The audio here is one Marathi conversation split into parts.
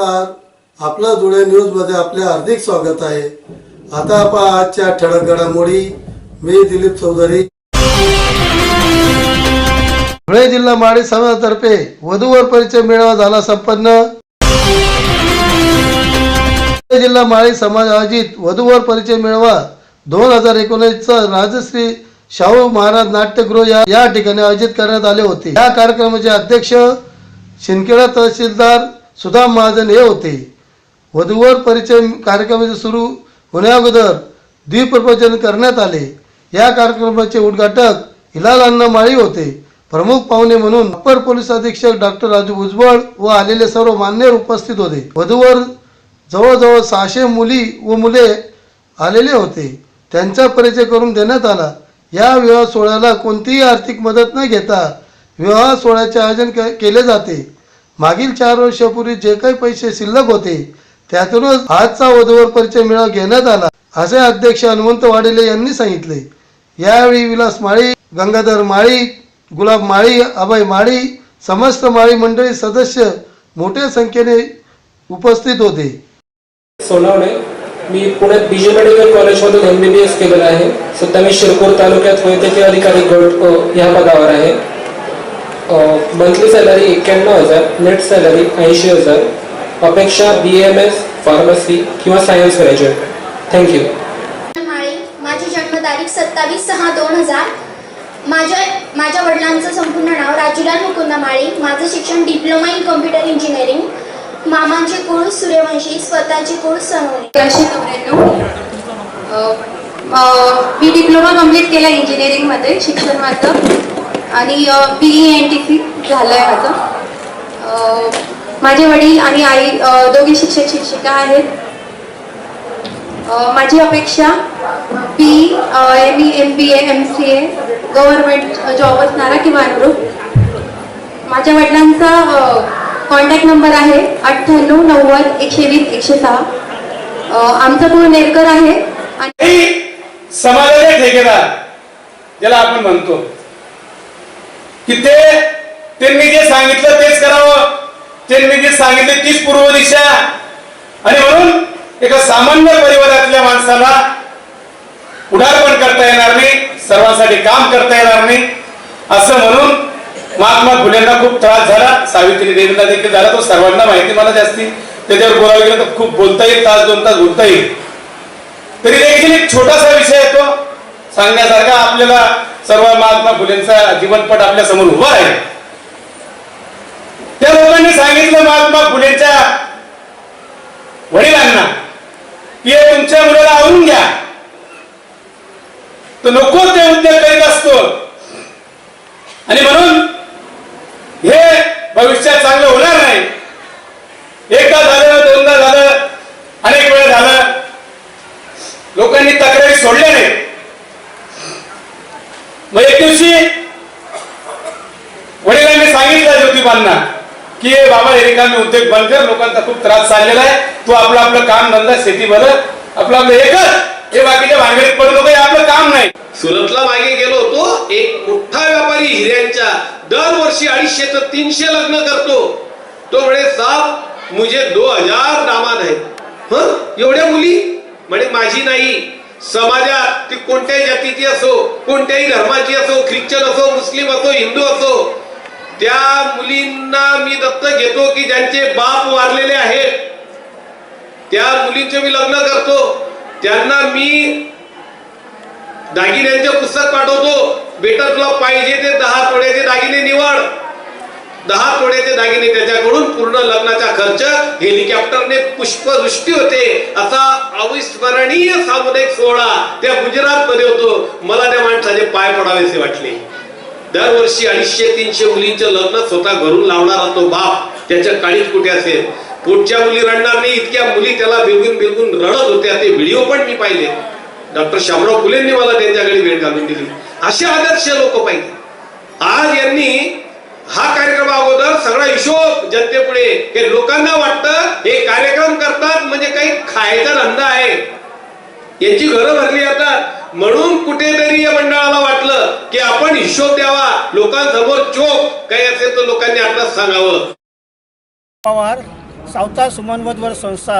नमस्कार. आपलं धुळे न्यूजमध्ये आपले हार्दिक स्वागत आहे. आता आपण आजच्या ठळक घडामोडी. मी दिलीप चौधरी. धुळे जिल्हा माळी समाजातर्फे वधूवर परिचय मेळावा झाला संपन्न. धुळे जिल्हा माळी समाज आयोजित वधूवर परिचय मेळावा दोन हजार एकोणीसचा राजश्री शाहू महाराज नाट्यगृह या या ठिकाणी आयोजित करण्यात आले होते. या कार्यक्रमाचे अध्यक्ष शिंदखेडा तहसीलदार सुधा महाजन हे होते. वधूवर परिचय कार्यक्रमाचे सुरू होण्याअगोदर द्विप्रवचन करण्यात आले. या कार्यक्रमाचे उद्घाटक हिलाल अण्णा माळी होते. प्रमुख पाहुणे म्हणून अप्पर पोलीस अधीक्षक डॉक्टर राजू भुजबळ व आलेले सर्व मान्यवर उपस्थित होते. वधूवर जवळजवळ सहाशे मुली व मुले आलेले होते. त्यांचा परिचय करून देण्यात आला. या विवाह सोहळ्याला कोणतीही आर्थिक मदत न घेता विवाह सोहळ्याचे आयोजन के- केले जाते. मागील चार वर्षापूर्वी जे काही पैसे शिल्लक होते त्यातूनच आजचा वधूवर परिचय मेळावा घेण्यात आला असे अध्यक्ष हनुमंत वाडेले यांनी सांगितले. यावेळी विलास माळी गंगाधर माळी गुलाब माळी अभय माळी समस्त माळी मंडळी सदस्य मोठ्या संख्येने उपस्थित होते. सोनावणे मी पुण्यात बी जे मेडिकल कॉलेजमधून एम बी बी एस केलेलं आहे. सध्या मी शिरपूर तालुक्यात वैद्यकीय अधिकारी गट या पदावर आहे. मंथली सॅलरी एक्क्याण्णव हजार नेट सॅलरी ऐंशी हजार अपेक्षा बी एम एस फार्मसी किंवा science graduate thank you Mali माझी जन्मतारीख सत्तावीस सहा दोन हजार. माझ्या माझ्या वडिलांचं संपूर्ण नाव राजूलाल मुकुंद माळी. माझं शिक्षण डिप्लोमा इन कम्प्युटर इंजिनिअरिंग मामांची कुळ सूर्यवंशी स्वतःची कुळ सनवणे अकराशे चौऱ्याण्णव अ, अ, मी डिप्लोमा कंप्लीट केला इंजिनिअरिंगमध्ये शिक्षण माझं. आणि B E N T C झालं आहे माझं. माझे वडील आणि आई दोघे शिक्षक शिक्षिका आहेत. माझी अपेक्षा B M E M B A M C A government job असणारा किंवा अनुरूप. माझ्या वडिलांचा कॉन्टॅक्ट नंबर आहे अठ्ठ्याण्णव नव्वद एकशे वीस एकशे सहा. आमचा कुळ नेरकर आहे. आणि समाजाचे ठेकेदार ज्याला आपण म्हणतो. की ते त्यांनी जे सांगितलं तेच करावं. त्यांनी जे सांगितले तीच पूर्व दिशा आणि म्हणून एका सामान्य परिवारातल्या माणसाला पुढारपण करता येणार नाही सर्वांसाठी काम करता येणार नाही. असं म्हणून महात्मा फुलेंना खूप त्रास झाला. सावित्री देवीला देखील झाला. तो सर्वांना माहिती मला जास्ती. त्याच्यावर बोलावं गेलं तर खूप बोलता येईल तास दोन तास बोलता येईल. तरी देखील एक छोटासा विषय येतो. सांगण्यासारखा आपल्याला सर्व महात्मा फुलेंचा जीवनपट आपल्यासमोर उभा आहे त्या लोकांनी सांगितलं महात्मा फुलेच्या वडिलांना की हे तुमच्या मुलाला आवरून घ्या. तर नको ते उद्योग करीत असतो. आणि म्हणून हे भविष्यात चांगलं होणार नाही एकदा झालं दोनदा झालं अनेक वेळा झालं लोकांनी तक्रारी सोडल्या नाही मग एक दिवशी वडिलांनी सांगितलं ज्योतिबांना की "हे बाबा हे रिकामी उद्योग बंद कर लोकांचा खूप त्रास चाललेला आहे. तू आपलं आपलं काम धंदा शेती भरत आपलं आपलं हे कर. हे बाकीच्या भांगडीत पडू नको हे आपलं काम नाही. सुरतला मागे गेलो होतो. एक मोठा व्यापारी हिऱ्यांच्या दरवर्षी अडीचशे तर तीनशे लग्न करतो. तो म्हणे साहेब मुझे दो हजार दामाद आहे एवढ्या मुली? म्हणे माझी नाही. समाजात ती कोणत्याही जातीची असो कोणत्याही धर्माची असो ख्रिश्चन असो मुस्लिम असो हिंदू असो त्या मुलींना मी दत्तक घेतो की ज्यांचे बाप वारलेले आहेत. त्या मुलींचे मी लग्न करतो. त्यांना मी दागिन्यांचे पुस्तक पाठवतो. बेटा तुला पाहिजे ते दहा तोड्याचे दागिने निवड. दहा तोड्याचे दागिने त्याच्याकडून पूर्ण लग्नाचा खर्च हेलिकॉप्टरने पुष्पवृष्टी होते. असा अविस्मरणीय सामुदायिक सोहळा त्या गुजरात मध्ये होतो. मला त्या माणसाचे पाय पडावेसे वाटले. दरवर्षी अडीचशे तीनशे मुलींचं लग्न स्वतः घरून लावणारा तो बाप त्याच्या काळीत कुठे असेल? पुढच्या मुली रडणार नाही इतक्या मुली त्याला बिलगून बिलगून रडत होत्या. ते व्हिडिओ पण मी पाहिले. डॉक्टर शामराव फुलेंनी मला त्यांच्याकडे भेट घालून दिली. असे आदर्श लोक पाहिजे आज यांनी हा कार्य सगळा हिशोब जनतेपुढे. हे लोकांना वाटतं हे कार्यक्रम करतात म्हणजे काही खायचा धंदा आहे. याची घरं भरली जातात. म्हणून कुठेतरी या मंडळाला वाटलं की आपण हिशोब द्यावा. लोकांसमोर चोख. काही असेल तर लोकांनी आपल्याला सांगावं. पवार सावता सुमनवधवर संस्था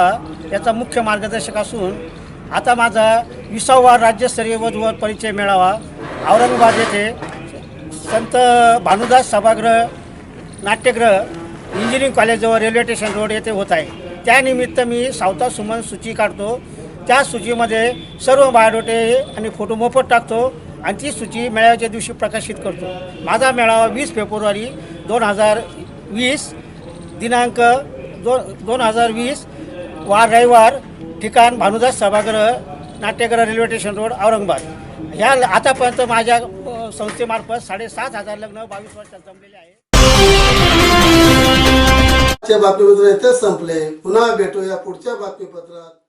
याचा मुख्य मार्गदर्शक असून आता माझा विसावा राज्यस्तरीय वधूवर परिचय मेळावा औरंगाबाद येथे संत भानुदास सभागृह नाट्यगृह इंजिनिअरिंग कॉलेजजवळ रेल्वे स्टेशन रोड येथे होत आहे. त्यानिमित्त मी सावता सुमन सूची काढतो. त्या सूचीमध्ये सर्व बायोडोटे आणि फोटो मोफत टाकतो आणि ती सूची मेळाव्याच्या दिवशी प्रकाशित करतो. माझा मेळावा वीस फेब्रुवारी दोन हजार वीस दिनांक दोन दोन हजार वीस वार रविवार ठिकाण भानुदास सभागृह नाट्यगृह रेल्वे स्टेशन रोड औरंगाबाद. ह्या आतापर्यंत माझ्या संस्थेमार्फत साडेसात हजार लग्न बावीस वर्षात जमलेले आहे बातमीपत्र इथेच संपले. पुन्हा भेटूया पुढच्या बातमीपत्रात.